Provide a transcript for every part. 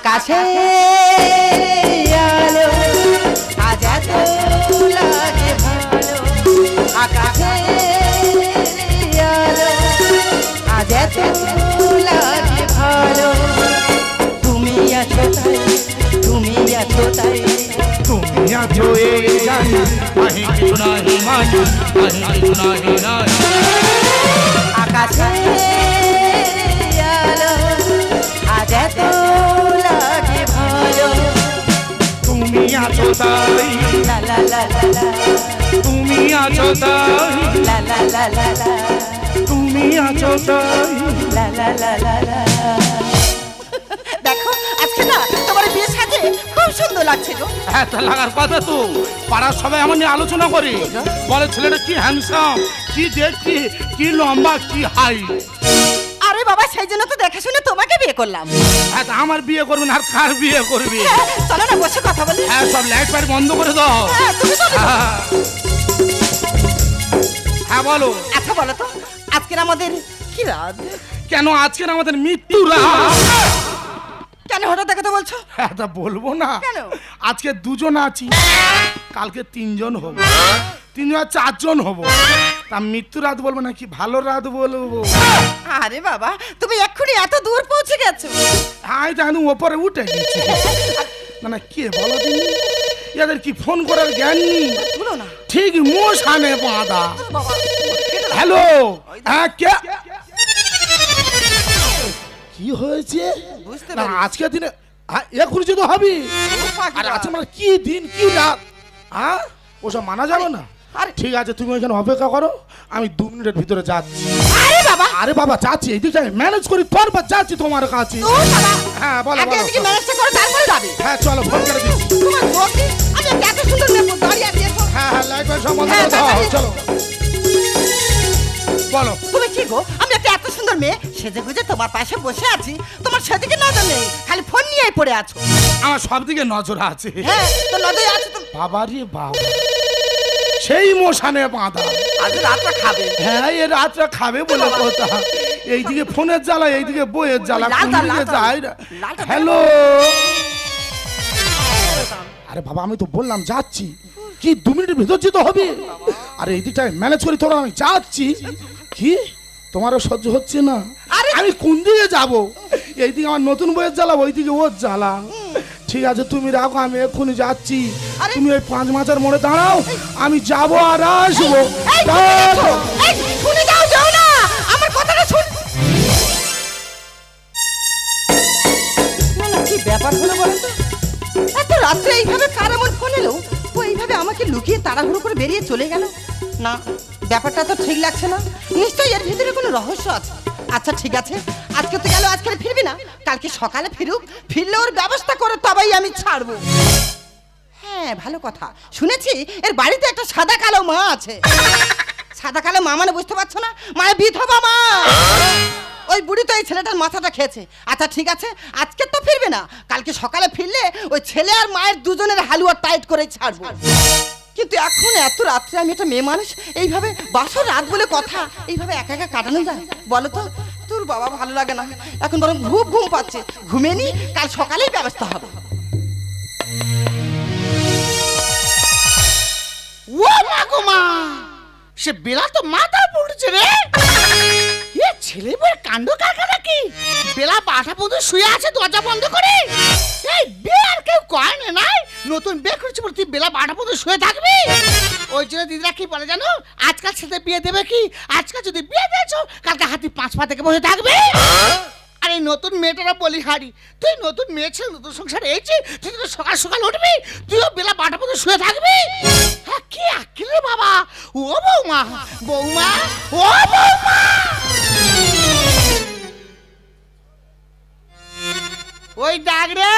আকাশে আলো আজ এত লাগে ভালো আকাশে আলো আজ এত লাগে ভালো। তুমি আছো তাই তুমি আছো তাই। তুমি আছো এই জানি আহি কিছু নাহি মানি আহি কিছু নাহি নাই আকাশে আলো আজ এত আছো তাই? তুমি আছো তাই? লা লা লা লা লা। তুমি আছো তাই? দেখো আজকে না তোমার বিয়ে সাজে খুব সুন্দর লাগছে গো। হ্যাঁ তা লাগার কথা তো। পাড়ার সবাই আমার নিয়ে আলোচনা করে। বলে ছেলেটা কি হ্যান্ডসাম কি দেখছি কি লম্বা কি হাই আরে বাবা সেই জন্য তো দেখে শুনে তোমাকে বিয়ে করলাম। হ্যাঁ আমার বিয়ে করবে না আর কার বিয়ে করবি? হ্যাঁ, চলো না বসে কথা বলি। হ্যাঁ সব লাইট ফাইট বন্ধ করে দাও। হ্যাঁ, তুমি তো হ্যাঁ। হ্যাঁ বলো। আচ্ছা বলো তো আজকের আমাদের কি রাত? কেন আজকের আমাদের মৃত্যু রাত? কেন হঠাৎ দেখো বলছো? হ্যাঁ তা বলব না। কেন? আজকে দুজন আছি কালকে তিনজন হব। তিনজন চারজন হব। তা মৃত্যু রাত বলব নাকি? ভালো রাত বলব। আরে বাবা তুমি এক্ষুনি এত দূর পৌঁছে গেছো। আই জানু ওপরে উঠে গেছি। না না কে বলো তুমি? এদের কি ফোন করার জ্ঞান নেই? ঠিক মোশানে বাঁধা। হ্যালো? হ্যাঁ কে? কি হয়েছে? না আজকে দিনে এখনই যেতে হবে। আর আজকে মানে কি দিন কি রাত? হ্যাঁ? ওসব মানা যাবে না? আরে- ঠিক আছে তুমি ওইখানে অপেক্ষা করো আমি দু মিনিটের ভিতরে যাচ্ছি। আরে বাবা! আরে বাবা যাচ্ছি এই দিকটা ম্যানেজ করি তোর যাচ্ছি তোমার কাছে। ও বাবা! হ্যাঁ বলো আগে বলো এদিকে ম্যানেজটা করে তারপরে যাবে? হ্যাঁ চলো ফোন করে দিচ্ছি। তোমার জোর আমি এত সুন্দর মেয়ে দাঁড়িয়ে আছি এসো। হ্যাঁ হ্যাঁ লাইট ফাইট সব বন্ধ হ্যাঁ, তাড়াতাড়ি। চলো। বলো। তুমি কি গো? আমি একটা এত সুন্দর মেয়ে সেজে গুজে তোমার পাশে বসে আছি। তোমার সেদিকে নজর নেই খালি ফোন নিয়েই পড়ে আছো। আমার সব দিকে নজর আছে। হ্যাঁ তো নজরে আছে তো বাবা রে বাবা। সেই মশানে বাঁধা। আজ রাতটা খাবে। হ্যাঁ এ রাতটা খাবে বলে কথা। এইদিকে ফোনের জ্বালা এইদিকে বইয়ের জ্বালা। যায়। হ্যালো। আরে বাবা আমি তো বললাম যাচ্ছি। কি দু মিনিটের ভিতর যেতে হবে? আরে এই দিকটা ম্যানেজ করি তোরা আমি যাচ্ছি। কি? তোমারও সহ্য হচ্ছে না। আরে- আমি কোন দিকে যাব? এইদিকে আমার নতুন বইয়ের জ্বালা ওইদিকে ওর জ্বালা। ঠিক আছে তুমি রাখো আমি এক্ষুনি যাচ্ছি। আরে- তুমি ওই পাঁচ মাসের মোড়ে দাঁড়াও আমি যাব আর আসব। শুনে যাও যাও না। আমার কথাটা শুন কি ব্যাপার হলো বলো তো? এত রাত্রে এইভাবে কার এমন ফোন এলো? ও এইভাবে আমাকে লুকিয়ে তাড়াহুড়ো করে বেরিয়ে চলে গেল? না ব্যাপারটা তো ঠিক লাগছে না। নিশ্চয়ই এর ভিতরে কোনো রহস্য আছে। আচ্ছা ঠিক আছে। আজকে তো গেল, আজকে ফিরবি না। কালকে সকালে ফিরুক, ফিরলে ওর ব্যবস্থা করে তবেই আমি ছাড়বো। হ্যাঁ ভালো কথা। শুনেছি, এর বাড়িতে একটা সাদা কালো মা আছে। সাদা কালো মা মানে বুঝতে পারছ না? মায়ের বিধবা মা। ওই বুড়ি তো এই ছেলেটার মাথাটা খেয়েছে। আচ্ছা ঠিক আছে, আজকে তো ফিরবে না। কালকে সকালে ফিরলে ওই ছেলে আর মায়ের দুজনের হালুয়া টাইট করে ছাড়বো। কিন্তু এখন এত রাত্রে আমি একটা মেয়ে মানুষ, এইভাবে বাসর রাত বলে কথা, এইভাবে একা একা কাটানো যায়? বলো তো, তোর বাবা ভালো লাগে না। এখন বরং ঘুম ঘুম পাচ্ছে। ঘুমিয়ে নি, কাল সকালেই ব্যবস্থা হবে। ও মা গো মা! সে বেলা তো মাথা পড়ছে রে! এ ছেলে বই কাণ্ড কারখানা কি? বেলা বাসা পর্যন্ত শুয়ে আছে দরজা বন্ধ করে? এই বিয়ে আর কেউ কয় না, নাই? নতুন বিয়ে করেছে বলে তুই বেলা বারোটা পর্যন্ত শুয়ে থাকবি? ওই জন্য দিদিরা কি বলে জানো? আজকাল ছেলে বিয়ে দেবে কি? আজকাল যদি বিয়ে দিয়েছ, কালকে হাতি পাঁচ পা থেকে বসে থাকবে। আরে নতুন মেয়েটারা বলি হারি তুই নতুন মেয়ে ছেলে নতুন সংসার এইছি তুই তো সকাল সকাল উঠবি তুইও বেলা বারোটা পর্যন্ত শুয়ে থাকবি? হ্যাঁ কি আকিল বাবা। ও বৌমা বৌমা ও বৌমা। ওই ডাক রে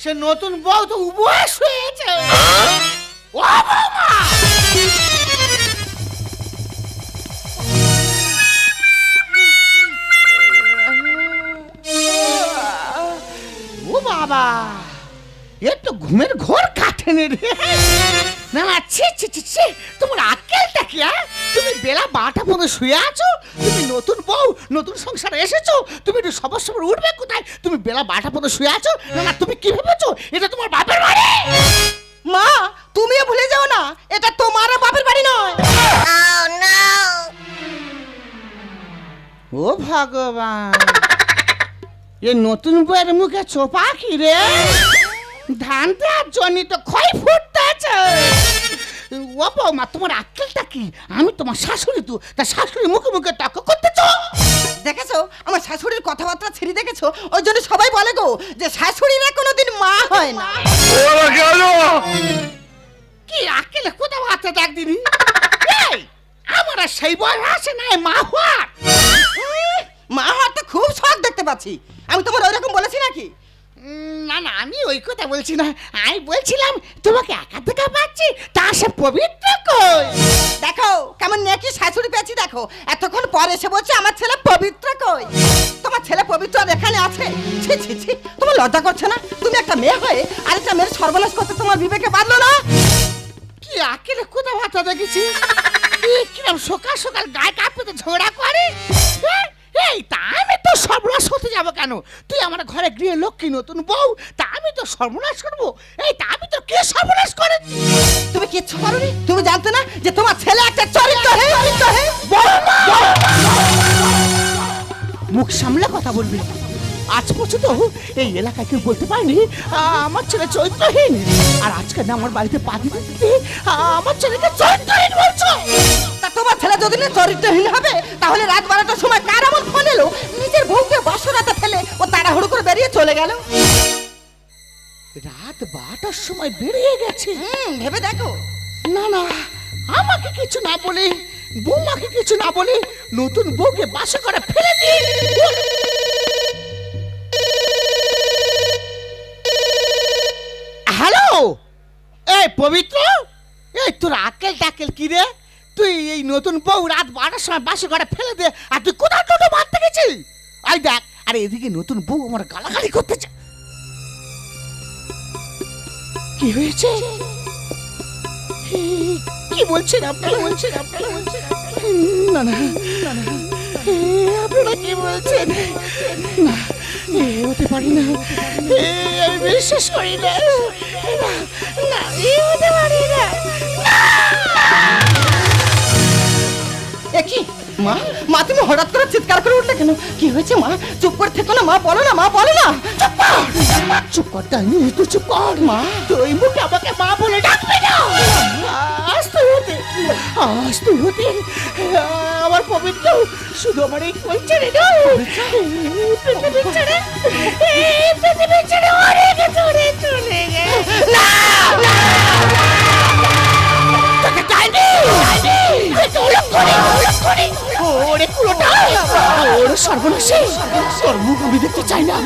সে নতুন বউ তো উপবাস হয়েছে ও বৌমা। ঘুমের ঘোর কাটেনি রে। না না ছি ছি ছি ছি। তোমার আক্কেলটা কি হ্যাঁ? তুমি বেলা বারোটা পর্যন্ত শুয়ে আছো? তুমি নতুন বউ নতুন সংসারে এসেছ? তুমি একটু সবার সবার উঠবে কোথায়? তুমি বেলা বারোটা পর্যন্ত শুয়ে আছো? না না তুমি কি ভেবেছো? এটা তোমার বাপের বাড়ি! মা তুমিও ভুলে যাও না এটা তোমার বাপের বাড়ি নয়। ও ভগবান। এ নতুন বইয়ের মুখে চোপা কি রে? ধান দেওয়ার জন্য তো ক্ষয় ফুটতেছে। ও বৌমা তোমার আক্কেলটা কি? আমি তোমার শাশুড়ি তো তা শাশুড়ি মুখে মুখে তর্ক করতেছ? দেখেছ? আমার শাশুড়ির কথাবার্তা ছেড়ে দেখেছ? ওই জন্য সবাই বলে গো যে শাশুড়িরা কোনোদিন মা হয় না। কি আক্কেলে কোথাও হাতে দিনি? আমার আর সেই বয়স আসে না মা হওয়ার। মা হওয়ার তো খুব শখ দেখতে পাচ্ছি। আমি তোমার ওইরকম বলেছি নাকি? না না আমি ওই কথা বলছি না। আমি বলছিলাম তোমাকে একা দেখা পাচ্ছি তা সে পবিত্র কই? দেখো কেমন নেকি শাশুড়ি পেয়েছি দেখো। এতক্ষণ পরে এসে বলছে আমার ছেলে পবিত্র কই? তোমার ছেলে পবিত্র আর এখানে আছে? ছি ছি ছি তোমার লজ্জা করছে না? তুমি একটা মেয়ে হয়ে আরেকটা মেয়ের সর্বনাশ করতে তোমার বিবেকে বাঁধলো না? কি আকেলে কোথাও হাতে দেখেছি কিরম সকাল সকাল গায়ে কাঁপতে তো ঝগড়া করে? হ্যাঁ? এই তা আমি তো সর্বনাশ হতে যাব কেন? তুই আমার ঘরে গৃহ লক্ষ্মী নতুন বউ তা আমি তো সর্বনাশ করব। এই তা আমি তো কে সর্বনাশ করে? তুমি কিচ্ছু করোনি? তুমি জানতে না যে তোমার ছেলে একটা চরিত্র হে? চরিত্রহীন বৌমা! মুখ সামলে কথা বলবি। আজ পর্যন্ত এই এলাকায় কেউ বলতে পারেনি আমার ছেলে চরিত্রহীন। আর আজকে না আমার বাড়িতে পা দিতে আমার ছেলেকে চরিত্রহীন বলছো? তা তোমার ছেলে যদি না চরিত্রহীন হবে তাহলে রাত বারোটার সময় কার এমন ফোন এলো? নিজের বউকে বাসরাতে ফেলে ও তাড়াহুড়ো করে বেরিয়ে চলে গেল। রাত বারোটার সময় বেরিয়ে গেছে। হুম ভেবে দেখো। না না আমাকে কিছু না বলে বৌমাকে কিছু না বলে নতুন বউকে বাসা করে ফেলে দিই এই পবিত্র? এই তোর আকেল টাকেল কি রে? তুই এই নতুন বউ রাত বারোটার সময় বাসে করে ফেলে দে, আর তুই কোথায় টোটো মারতে গেছিস আই দেখ, আরে এদিকে নতুন বউ আমার গালাগালি করতেছে। কি হয়েছে? কি বলছেন আপনারা? বলছেন আপনারা বলছেন না না না। আপনারা কি বলছেন? না এ হতে পারি না। আমি বিশ্বাস করি না। না, এ হতে পারি না। এ কি? মা মা তুমি হঠাৎ করে চিৎকার করে উঠলে কেন? কি হয়েছে মা? চুপ করে থেকো না মা বলো না মা বলো না। চুপ কর। তুই চুপ কর মা। তুই মুখে আমাকে মা বলে ডাকবে না। হতে, আজ তুই হতে, আমার পবিত্র, শুধু আমার এই ছেড়ে না পৃথিবী ছেড়ে এই পৃথিবী ছেড়ে অনেক দূরে চলে গেছে। না সর্বনাশী। তোর মুখ দেখতে চাই না।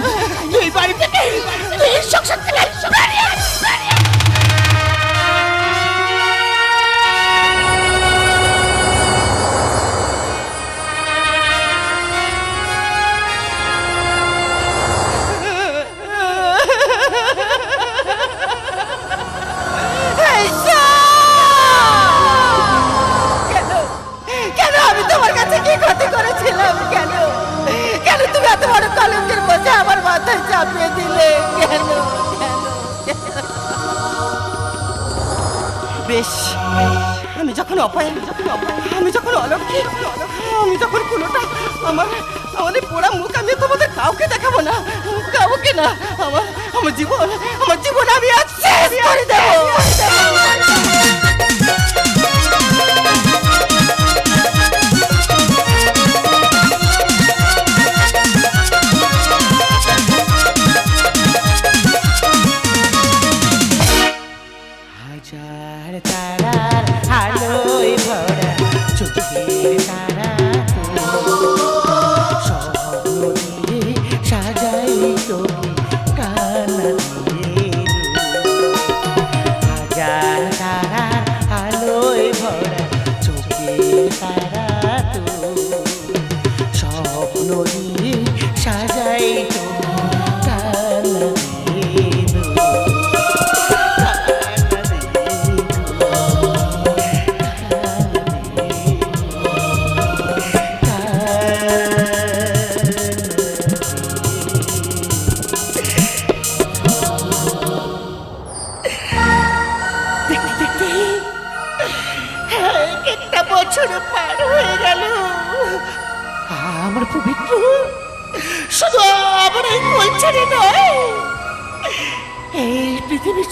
তুই বাড়ি থেকে এই সংসার থেকে আমার মাথায় চাপিয়ে দিলে। কেন? বেশ, আমি যখন অপায়, আমি যখন অলক্ষী, আমি যখন কোনোটা আমার আমাদের পোড়া মুখ, আমি তোমাদের কাউকে দেখাবো না। কাউকে না, আমার আমার জীবন আমার জীবন আমি আজ শেষ করে দেবো।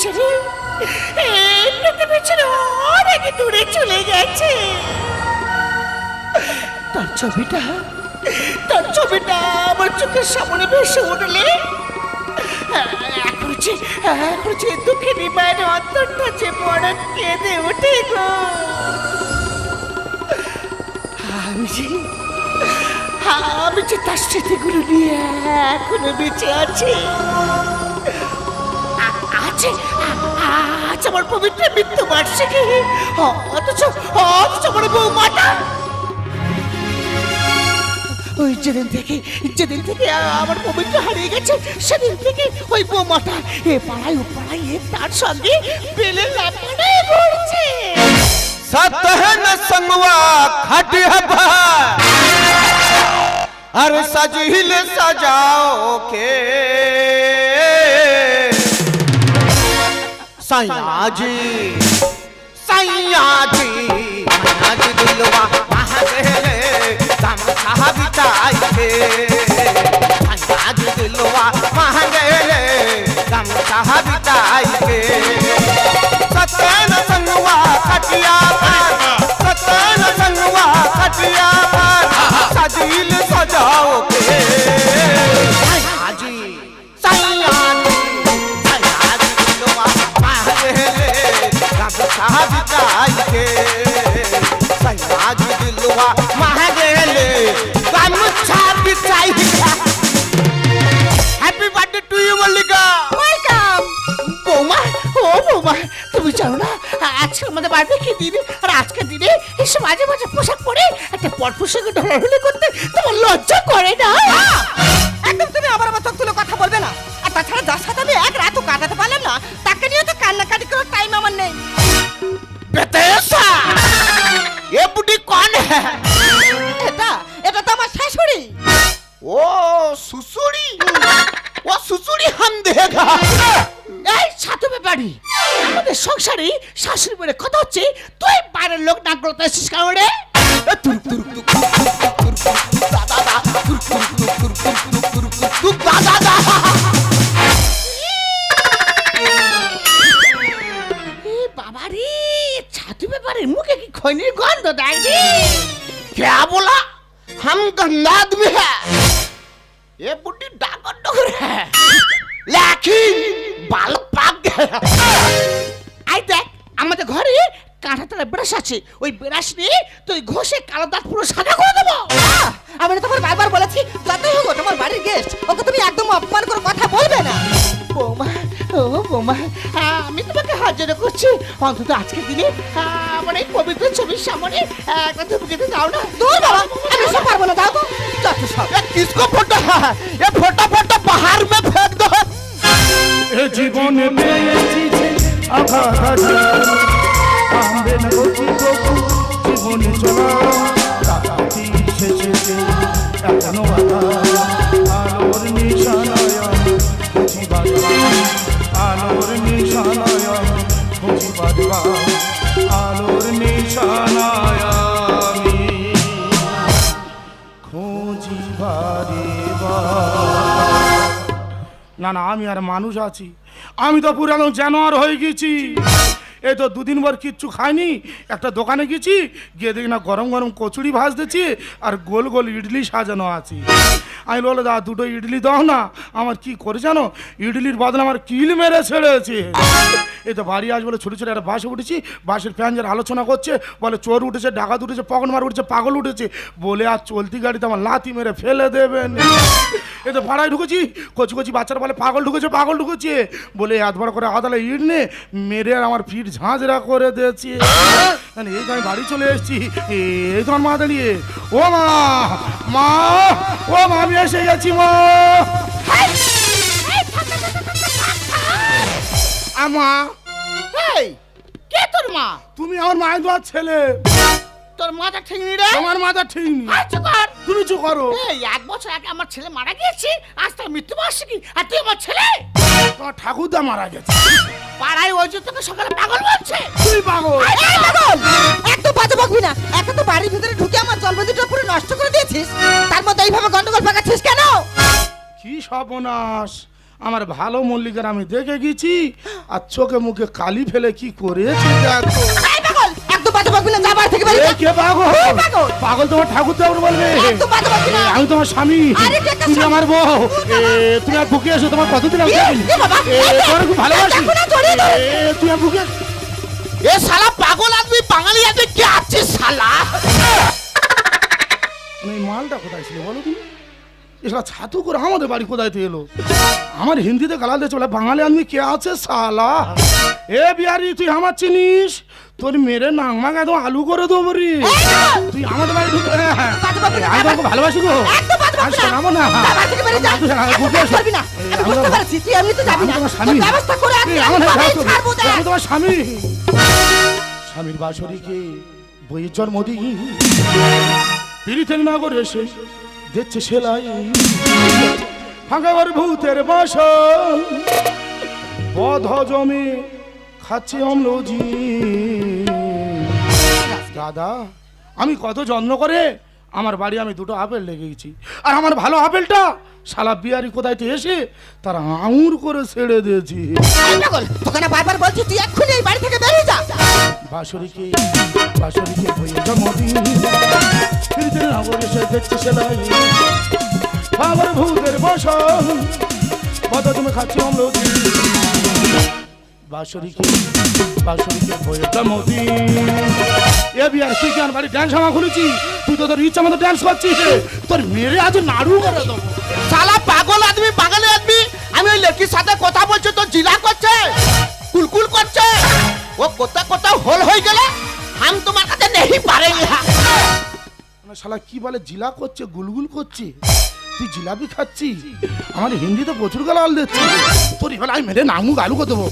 ছেড়ে এই পৃথিবী ছেড়ে অনেক দূরে চলে গেছে। তার ছবিটা তার ছবিটা আমার চোখের সামনে ভেসে উঠলে। এখন যে এখন যে দুঃখে নিবায়ের অন্তরটা কেঁদে ওঠে গো। আমি আমি যে তার স্মৃতিগুলো নিয়ে এখনও বেঁচে আছি। আজ আমার পবিত্র মৃত্যু বার্ষিকী অথচ অথচ আমার বৌমাটা ওই যেদিন থেকে যেদিন থেকে আমার পবিত্র হারিয়ে গেছে সেদিন থেকে ওই বৌমাটা এ পাড়ায় ও পাড়ায় এ তার সঙ্গে বেলে লাপানে ঘুরছে सत है न संगवा खट है बहार अरे सजहिल सजाओ के सैया जी सैया जी माया जी दिलवा महक के सैया जी दिलवा के सतन संगवा कटिया सतन संगवा कटिया सजील सजाओ के পট ঢলাঢলি করতে তোমার লজ্জা করে না? একদম তুমি আবার আমার চোখ তুলে কথা বলবে না। আর তাছাড়া যার সাথে আমি এক রাতও কাটাতে পারলাম না তাকে নিয়ে তো কান্নাকাটি করার টাইম আমার নেই। বেতেসা এ বুড়ি কন এটা এটা তো আমার শাশুড়ি। ও সুসুড়ি ও সুসুড়ি হাম দেগা এই সাথু ব্যাপারি আমাদের সংসারে শাশুড়ি বলে কথা হচ্ছে তুই বাইরের লোক নাক গলতে এসেছিস কারণে অন্তত আজকে দিনে আমার মানে এই পবিত্র ছবির সামনে একটা ধুপ খেতে দাও না। দূর বাবা আমি সব পারব না দাও তো। কিসকো ফটো হ্যাঁ, হ্যাঁ, এ ফটো ফটো পাহাড় মে ফেক দো। এ জীবনে আমবে না চলা। না না আমি আর মানুষ আছি। আমি তো পুরানো জানোয়ার হয়ে গেছি। এই তো দুদিন পর কিচ্ছু খাইনি। একটা দোকানে গেছি, গিয়ে দেখি না গরম গরম কচুরি ভাজতেছি আর গোল গোল ইডলি সাজানো আছে। আমি বলো দা দুটো ইডলি দাও না, আমার কি করে জানো? ইডলির বদলে আমার কিল মেরে ছেড়েছে। এই তো বাড়ি আজ বলে ছোটো ছোটো একটা বাসে উঠেছি, বাসের প্যাঞ্জের আলোচনা করছে, বলে চোর উঠেছে, ডাকাত উঠেছে পকন মার উঠেছে, পাগল উঠেছে। বলে, আর চলতি গাড়িতে আমার লাথি মেরে ফেলে দেবেন। এই তো ভাড়ায় ঢুকেছি। কচি কচি বাচ্চারা বলে পাগল ঢুকেছে পাগল ঢুকেছে। বলে এত বড় করে আদালে ইট নে মেরে আর আমার পিঠ ঝাঁঝরা করে দিয়েছে। মানে এই তো আমি বাড়ি চলে এসেছি। এই তো আমার মা দাঁড়িয়ে। ও মা মা ও মা আমি এসে গেছি মা। আমা এই কে তোর মা? তুমি আমার মায়ের তোমার ছেলে। তোর মাথা ঠিক নি রে? তোমার মাথা ঠিক নেই আচ্ছা কর। তুমি চুপ করো। এই এক বছর আগে আমার ছেলে মারা গিয়েছে আজ তার মৃত্যু বার্ষিকী আর তুই আমার ছেলে? তোমার ঠাকুরদা মারা গেছে। পাড়ায় ওই যে তোকে সকালে পাগল বলছে। তুই পাগল। এই পাগল! একদম বাজে বকবি না। একে তো বাড়ির ভিতরে ঢুকে আমার জন্মদিনটা পুরো নষ্ট করে দিয়েছিস। তার মধ্যে এইভাবে গন্ডগোল পাকাচ্ছিস কেন? কি সর্বনাশ! আমার ভালো মল্লিকার আমি দেখে গেছি আর চোখে মুখে কালি ফেলে কি করেছে দেখো। পাগল একদম বাজে বকবি না যা বাড়ি থেকে বেরিয়ে যা। কে পাগল কে পাগল? পাগল তোমার ঠাকুর দেওয়ার বলবে একদম না। আমি তোমার স্বামী আরে, কার তুমি স্বামী? আমার বউ এ, তুমি আর বুকে এসো তোমার এ, এ বাবা, এ, এই দেখ, তোমার খুব ভালোবাসি দেখো না, জড়িয়ে ধরে। এ, তুমি আর বুকে এ শালা পাগল আদমি বাঙালি আদমি কে আছে শালা মানে এই মালটা কোথায় ছিল বলো তুমি এসব ছাতু করে আমাদের বাড়ি কোথায় এলো? আমার হিন্দিতে গালা দিয়ে চলে বাঙালি আদমি কে আছে সালা এ বিহারি তুই আমার চিনিস? তোর মেরে নাংমাক একদম আলু করে দেবো রে। তুই আমাদের বাড়ি ঢুকে হ্যাঁ, হ্যাঁ। না, আমি তোমাকে ভালোবাসি গো। আমি। শোনাবো না। আমি আমি আমি আমি। আমি তোমার স্বামী। স্বামীর বাসরিকে বইয়ের জন্মদিন পিড়িতের নগর এসে দেখছে সেলাই। ফাঁকাবার ভূতের বাস। বধ জমে খাচ্ছে অম্লজি। দাদা, আমি কত যত্ন করে আমার বাড়ি আমি দুটো আপেল লেগে গেছি আর আমার ভালো আপেলটা শালা বিয়ারি কোথায় এসে তারা আঙুর করে ছেড়ে দিয়েছি। তুই এক্ষুনি এই বাড়ি থেকে বাসরিকে বাসরিকে বইয়ে জন্মদিন ফিরতে নগর এসে দেখছে সেলাই আমার ভূতের বসন কত তুমি খাচ্ছি অম্লতি। বাসরিকে বাসরিকে বইয়ে জন্মদিন এ বিয়ার তুই কি বাড়ি ড্যান্স আমার খুলেছি। তুই তো তোর ইচ্ছা মতো ড্যান্স করছিস। তোর মেরে আজ নাড়ু করে দেবো। শালা পাগল আদমি বাঙালি আদমি। আমি ওই লেকির সাথে কথা বলছি তো জিলা করছে, কুলকুল করছে। ও কোথা কোথাও হোল হয়ে গেলে আমি তোমার কাছে নেহি পারেঙ্গা মানে শালা কি বলে জিলা করছে গুলগুল করছে? তুই জিলাপি খাচ্ছি আমার হিন্দি তো প্রচুর গালা আল দিচ্ছে। তোর এবার আমি মেরে নামু গালু করে দেবো।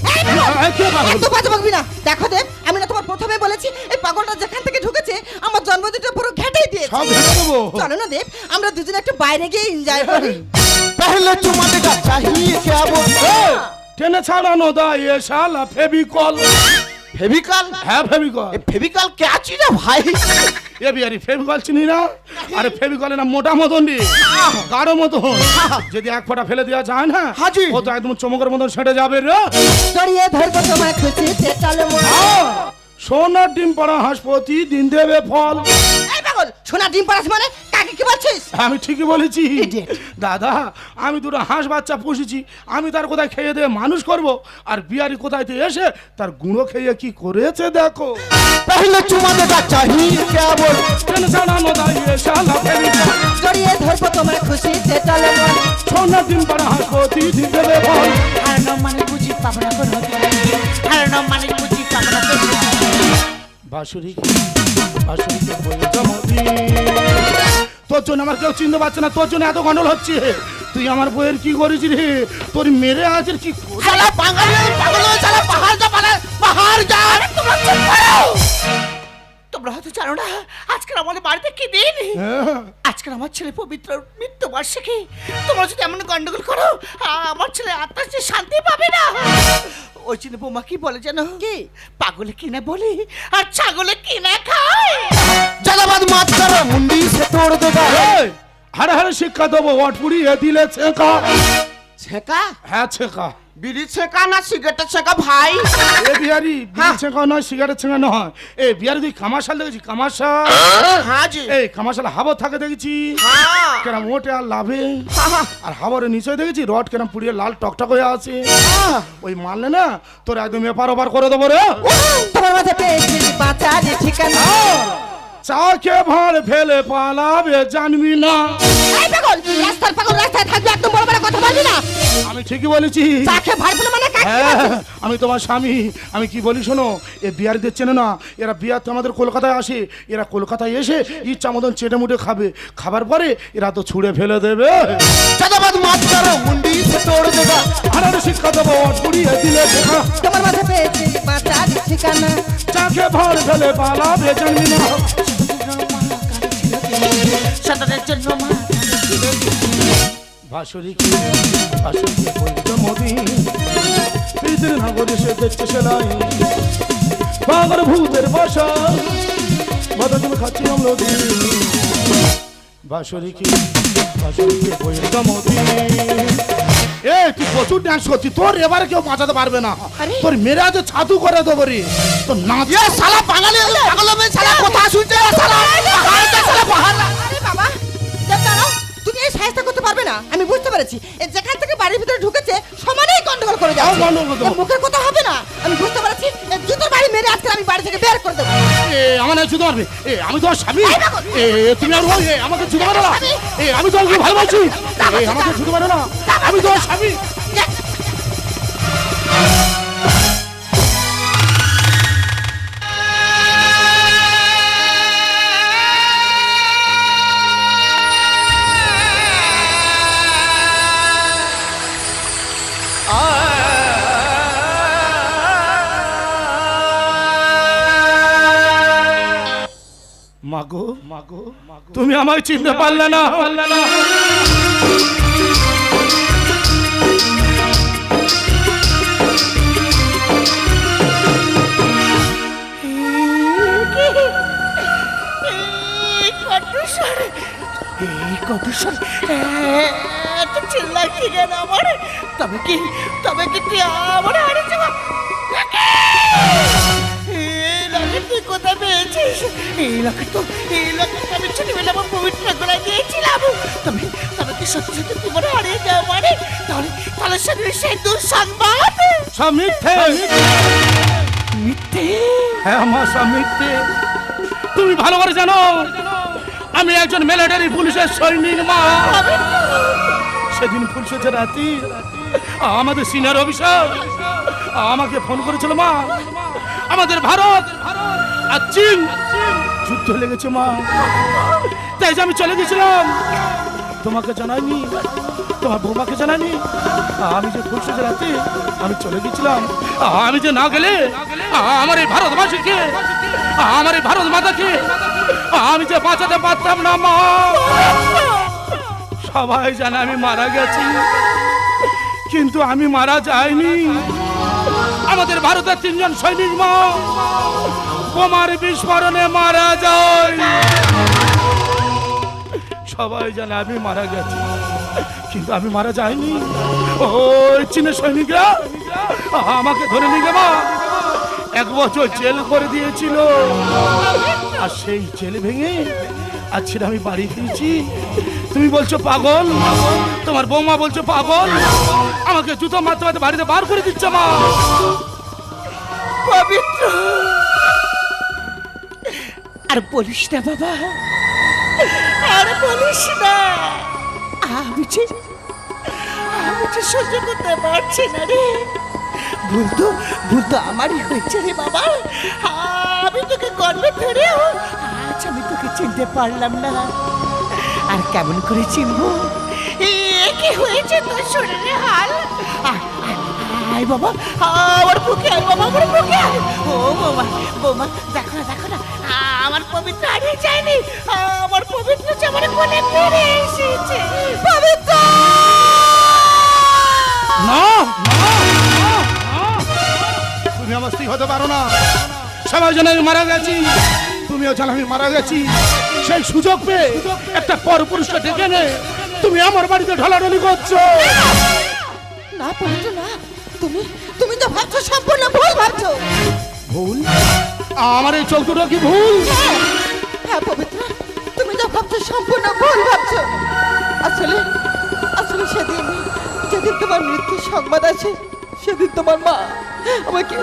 একদম কথা বলবি না। দেখো দেব আমি না তোমার প্রথমে বলেছি এই পাগলটা যেখান থেকে ঢুকেছে আমার জন্মদিনটা পুরো ঘেটেই দিয়ে সব ঘেটে দেবো। চলো না দেব আমরা দুজনে একটু বাইরে গিয়ে এনজয় করি। পহলে তোমাদের চাহিয়ে কে বলছো হ্যাঁ। টেনে ছাড়ানো দা এ শালা ফেবিকল। ফেভিকল? হ্যাঁ ফেভিকল। এ ফেভিকল কে আছি না ভাই? এ বিয়ারি ফেভিকল চিনি না? আরে ফেভিকল না মোটা মতন রে। গাঢ় মতন। যদি এক ফোঁটা ফেলে দেওয়া যায় না হাজি। ও তো একদম চমকের মতন সেটে যাবে রে। জড়িয়ে ধরবো তোমায় খুশিতে চলো সোনা ডিম পড়া হাসপতি দিন দেবে ফল। এই পাগল সোনা ডিম পড়াস মানে? নাকি কি বলছিস? আমি ঠিকই বলেছি। দাদা আমি দুটো হাঁস বাচ্চা পুষেছি আমি তার কোথায় খেয়ে দিয়ে মানুষ করব? আর বিহারি কোথায় এসে তার গুঁড়ো খেয়ে কি করেছে দেখো? তাহলে তোমাদের চাহি কেবল। টেনশন দাঁড়িয়ে শালা জড়িয়ে ধরবো তোমার খুশিতে চলে মন সোনা দিন পর হাসবো দিদি দেবে। বল না মানে বুঝি পাবনা করো আর না। মানে বুঝি পাবনা কোন বাসুরি বাসুরি বলে জমা তোর জন্য আমার কেউ চিনতে পারছে না, তোর জন্য এত গন্ডল হচ্ছে। তুই আমার বইয়ের কি করিস রে? তোর মেরে আছে কি পাহাড় যা পাহাড় যা পাহাড় যা তোমরা হয়তো জানো না আজকের আমাদের বাড়িতে কি দিন? হ্যাঁ, আজকের আমার ছেলে পবিত্র মৃত্যু বার্ষিকী। তোমরা যদি এমন গন্ডগোল করো আমার ছেলে আত্মার যে শান্তি পাবে না। ওই জন্য বৌমা কি বলে জানো? কি? পাগলে কিনে বলি আর ছাগলে কিনে খায়। জাগাবাদ মাত করো মুন্ডি সে তোড় এই, হারে হারে শিক্ষা দেবো ওয়াট পুড়িয়ে দিলে ছেঁকা। ছেকা? হ্যাঁ ছেঁকা। বিড়ি ছেকা না সিগারেটের ছেকা ভাই? এ বিহারি বিড়ি ছেঁকা নয় সিগারেট ছেঁকা নয়। এ বিহারি তুই কামাশাল দেখেছি কামাশাল হ্যাঁ জি এই কামাশাল হাবর থাকে দেখেছি। হ্যাঁ। কেন মোটে আর লাভে। হ্যাঁ। আর হাবরের নিচে দেখেছি রড কেন পুড়িয়ে লাল টকটক হয়ে আছে। ওই মারলে না তোর একদম এপার ওপার করে দেবো রে। তোমার মাঝে পেয়েছি বাঁচারি ঠিকানা? চাকে ভাঁড় ফেলে পালাবে জানবি না। এই পাগল রাস্তার পাগল রাস্তায় থাকবে একদম বড় বড় কথা বলবি না? আমি ঠিকই বলেছি। চাকে ভাই বলে মানে কাকে হ্যাঁ আমি তোমার স্বামী আমি কি বলি শোনো এ বিহারিদের চেনে না এরা বিহার তো আমাদের কলকাতায় আসে এরা কলকাতায় এসে ইচ্ছা মতন চেটে মুটে খাবে। খাবার পরে এরা তো ছুঁড়ে ফেলে দেবে। জাগাবাদ মাত করো মুন্ডি সে তোড় দেগা আনারে শিক্ষা দেবো পুড়িয়ে দিলে দেখা তোমার মাঝে পেয়েছি বাঁচারি ঠিকানা। চাকে ভাঁড় ফেলে পালাবে জানবি না। সন্তানের জন্য মা। ভাসুরিকে ভাসুরিকে বৈদ্য মোদী পৃথিবীর নগরে সে দেখছে সেলাই পাগল ভূতের বাসা মাথা তুমি খাচ্ছি আমলতি বাসরিকে বাসরিকে বইয়ের কামতি এ তুই প্রচুর করছিস। তোর এবারে কেউ বাঁচাতে পারবে না। তোর মেয়েরা আজ ছাতু করে তো রে। তোর নাচ। এ শালা বাঙালি হলে? পাগল হবে শালা কথা শুনছে না শালা? পাহাড়টা শালা পাহাড় আরে বাবা দেব দাঁড়াও। তুমি এই সাহায্য করতে পারবে না আমি বুঝতে পেরেছি। এ যেখান থেকে বাড়ির ভিতরে ঢুকেছে সমানেই গন্ডগোল করে করে মুখের কথা হবে না আমি বুঝতে পেরেছি। জুতোর বাড়ি মেরে আজকে আমি বাড়ি থেকে বের করে দেবো। এ আমার নাচ জুতো মারবে। এ আমি তোমার স্বামী। এ তুমি আর বল, আমাকে জুতো মারো না। এ আমি তোমাকে ভালোবাসি। এ আমাকে জুতো মারো না। আমি তোমার স্বামী। মাগো মাগো তুমি আমায় চিনতে পারলে না। পারলে না। এই আমার? তবে কি তবে কি তুই আমার হারে যাবা? এই লকেট তুই কোথায় পেয়েছিস? এই তো এই লকেট আমি ছোটবেলা আমার পবিত্র দিয়েছিলাম তবে তবে কি সত্যি সত্যি তুই মনে হারিয়ে যাওয়া মানে? তাহলে তাহলে শরীরে সেই দুঃসংবাদ। সব মিথ্যে। মিথ্যে। হ্যাঁ আমার সব মিথ্যে। তুমি ভালো করে জানো আমি একজন মিলিটারি পুলিশের সৈনিক মা। সেদিন পুলিশের রাতি আমাদের সিনিয়র অফিসার আমাকে ফোন করেছিল মা। আমাদের ভারত আর যুদ্ধ লেগেছে, মা। তাই যে আমি চলে গেছিলাম। তোমাকে জানাইনি, তোমার বৌমাকে জানাইনি। আমি যে পুলিশের রাতে আমি চলে গেছিলাম। আমি যে না গেলে, আমার এই ভারতবাসীকে, আমার এই ভারত মাতাকে আমি যে বাঁচাতে পারতাম না, মা। সবাই জানে আমি মারা গেছি। কিন্তু আমি মারা যাইনি। আমাদের ভারতের তিনজন সৈনিক, মা। বোমার বিস্ফোরণে মারা যায়। সবাই জানে আমি মারা গেছি, কিন্তু আমি মারা যাইনি। ওই চীনের সৈনিকরা আমাকে ধরে নিয়ে গেবা এক বছর জেল করে দিয়েছিল, আর সেই জেল ভেঙে আর আজকে আমি বাড়ি ফিরেছি। তুমি বলছো পাগল, তোমার বৌমা বলছো পাগল, আমাকে জুতো মারতে মারতে বাড়িতে বার করে দিচ্ছে মা। পবিত্র। আর বলিস না, বাবা। আর বলিস না। আমি যে সহ্য করতে পারছি না রে। ভুল তো ভুল তো আমারই হয়েছে রে, বাবা। আমি তোকে গর্বে ধরেও আজ আমি তোকে চিনতে পারলাম না। আর কেমন করে চিনবো? কি হয়েছে তোর শরীরে হাল? আয়, বাবা আমার বুকে আয় বাবা আমার বুকে আয়। ও বাবা বৌমা দেখো না দেখো না আমার পবিত্র হারিয়ে যায়নি আমার পবিত্র যে আমার কোলে ফিরে এসেছে? পবিত্র! না। তুমি আমার স্ত্রী হতে পারো না। সবাই জানে আমি মারা গেছি। তুমিও জানো আমি মারা গেছি। সেই সুযোগ পেয়ে একটা পর পুরুষকে ডেকে নে তুমি আমার বাড়িতে ঢলাঢলি করছ। না পবিত্র না তুমি তুমি তো ভাবছ সম্পূর্ণ ভুল ভাবছ। ভুল? আমার এই চোখ দুটো কি ভুল? হ্যাঁ, হ্যাঁ পবিত্র তুমি তো ভাবছ সম্পূর্ণ ভুল ভাবছ। আসলে আসলে সেদিন যেদিন তোমার মৃত্যুর সংবাদ আছে সেদিন তোমার মা আমাকে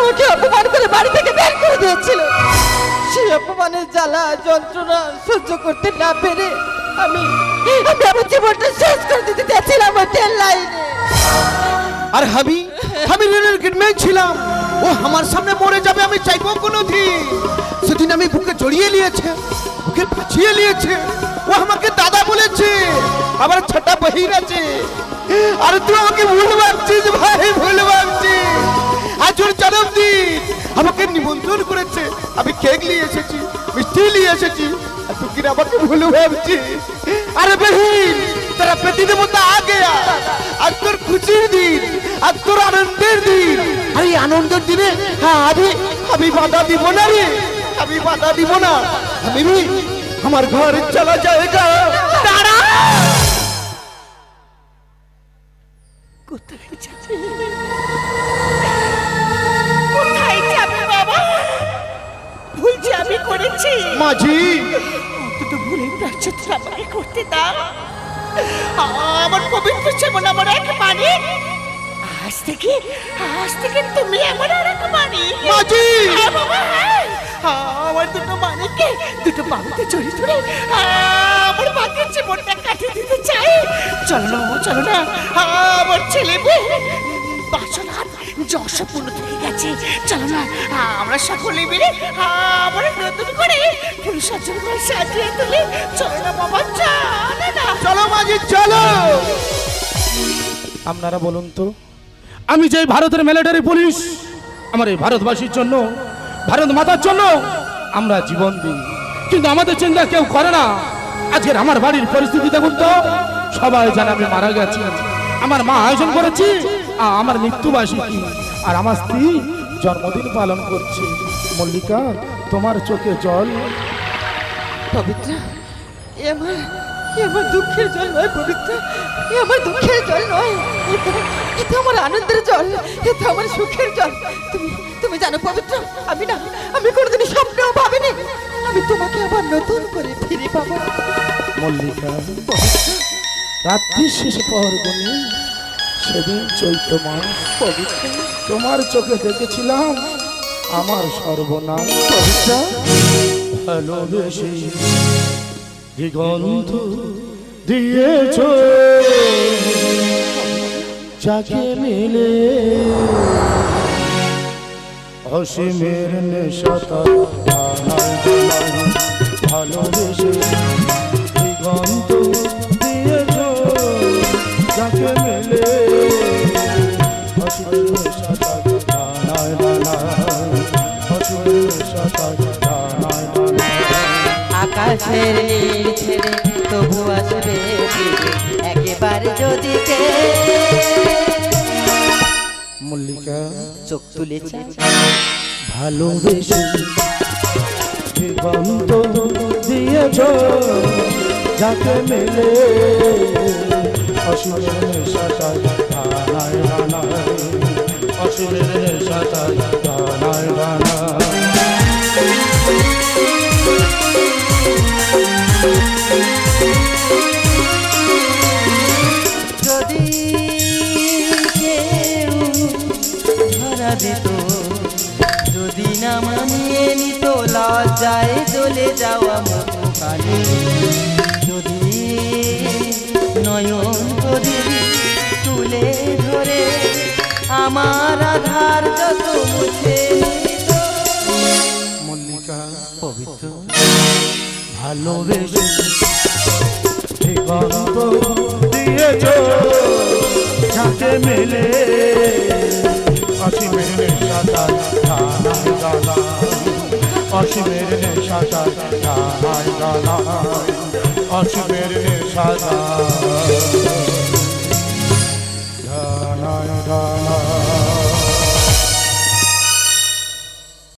আমাকে অপমান করে বাড়ি থেকে বের করে দিয়েছিল। সেই অপমানের জ্বালা যন্ত্রণা সহ্য করতে না পেরে আমি আমি আমার জীবনটা শেষ করে দিতে চাচ্ছিলাম ওই ট্রেন লাইনে। আর আমি আমি রেলের গেটম্যান ছিলাম। ও আমার সামনে মরে যাবে, আমি চাইব কোনো দিন সেদিন আমি বুকে জড়িয়ে নিয়েছে, বুকে পাছিয়ে নিয়েছে। ও আমাকে দাদা বলেছে, আবার ছোটা বহির আছে আর তুই আমাকে ভুল ভাবছিস ভাই, ভুল ভাবছিস। আজ ওর জন্মদিন, আমাকে নিমন্ত্রণ করেছে, আমি কেক নিয়ে এসেছি। নিয়ে এসেছি, আর তুই কিনা আমাকে ভুলে ভাবছি। আরে বেহিন তোরা পেটি দেবো তা আগে আর তোর খুশির দিন, আর তোর আনন্দের দিন। আর আনন্দের দিনে? হ্যাঁ আমি আমি বাধা দিব না রে, আমি বাধা দিব না। আমি আমার ঘর চলা যায়গা দাঁড়া! কোথায় যাচ্ছে করেছি। মাঝি। অন্তত ভুলের প্রাচ্যত্র আমাকে করতে দাও। আমার পবিত্র যেমন আমার এক মানে আজ থেকে আজ থেকে তুমি আমার আর এক মানে মাঝি। বাবা। আমার দুটো মানিককে দুটো বাবুতে জড়িয়ে ধরে আমার ভাগ্যের জীবনটা কাটিয়ে দিতে চাই। চলো না চলো না। আমার ছেলে মেয়ে বাসনা যশপূর্ণ থেকে গেছে। চলো না, আমরা সকলে মিলে আমরা নতুন করে ফুল সজ্জন করে সাজিয়ে তুলি। চলো না বাবা, চলো না। চলো মাঝি, চলো। আপনারা বলুন তো, আমি যে ভারতের মিলিটারি পুলিশ আমার এই ভারতবাসীর জন্য, ভারত মাতার জন্য আমরা জীবন দিই। কিন্তু আমাদের চিন্তা কেউ করে না। আজকের আমার বাড়ির পরিস্থিতি দেখুন তো, সবাই জানে আমি মারা গেছি। আমার মা আয়োজন করেছি। আমার মৃত্যুবার্ষিকী আর আমার স্ত্রী জন্মদিন পালন করছে। মল্লিকা তোমার চোখে জল। পবিত্র এ আমার এ আমার দুঃখের জল নয় পবিত্র। এ আমার দুঃখের জল নয়। এটা- আমার আনন্দের জল। এটা আমার সুখের জল। তুমি তুমি জানো পবিত্র আমি না আমি কোনোদিনই স্বপ্নেও ভাবিনি। আমি তোমাকে আবার নতুন করে ফিরে পাবো। মল্লিকা রাত্রির শেষে পহর গুনি সেদিন চৈত্র মাস তোমার চোখে দেখেছিলাম আমার সর্বনাশ পবিত্র। ভালোবেসে দিগন্ত দিয়েছ, যাকে মিলে অসীমের নেশাতা ভালোবেসে দিগন্ত আকাশের নীল ছেড়ে তবু আসবে একেবারে যদি মল্লিকা চোখ তুলেছে। ভালোবেসে দিগন্ত দিয়েছ যাকে মেলে অসীমের নেশাটা सुरेश सतन ভালোবেসে দিগন্ত দিয়েছ, যাকে মেলে অসীমের নেশাটা গানায় গানায় অসীমের নেশাটা গানায় গানায় অসীমের নেশাটা